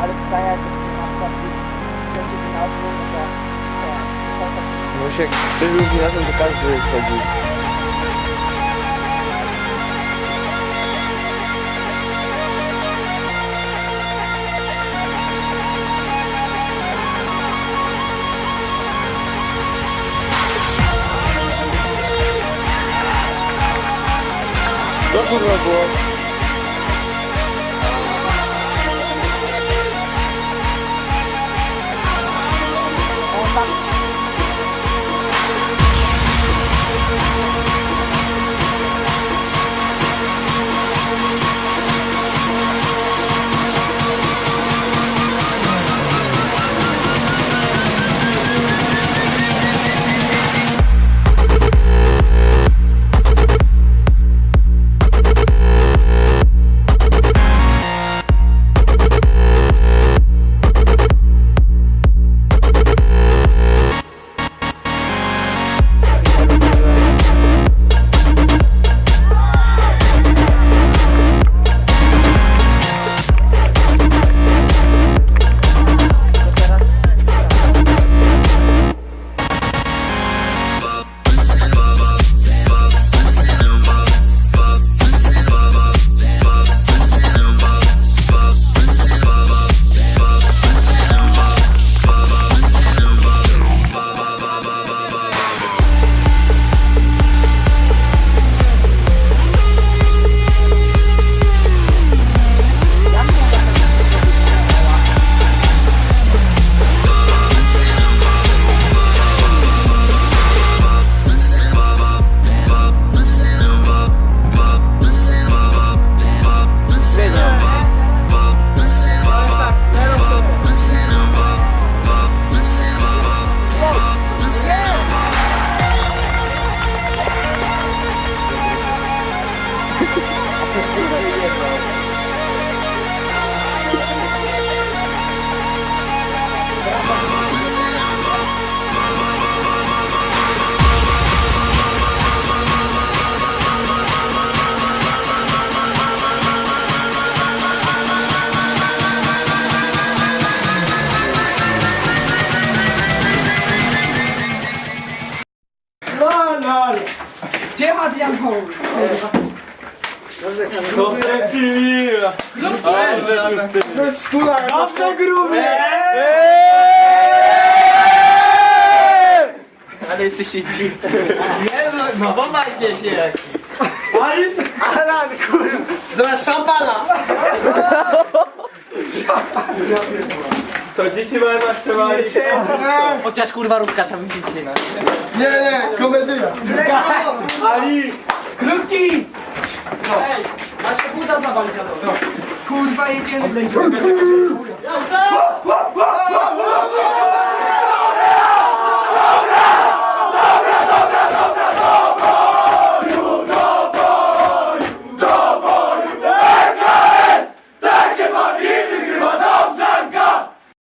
alles Freiheit gemacht hat, wie solche genauso oder ja, Muszę wyrzucić razem do każdego chodzi. Do kurwa było. Bye. Gdzie Adrian Hall? To Cecilia! Dobrze gruby! Ale jesteście dziwni. No bo macie się. Alan, kurwa! Dobra, szampana! To dzieci mają nas trzeba Chociaż kurwa ruska trzeba wyjść na. Nie, nie, komedia. Ali! Krótki! Ej, masz się kurda zawalić na to. Kurwa jedziemy z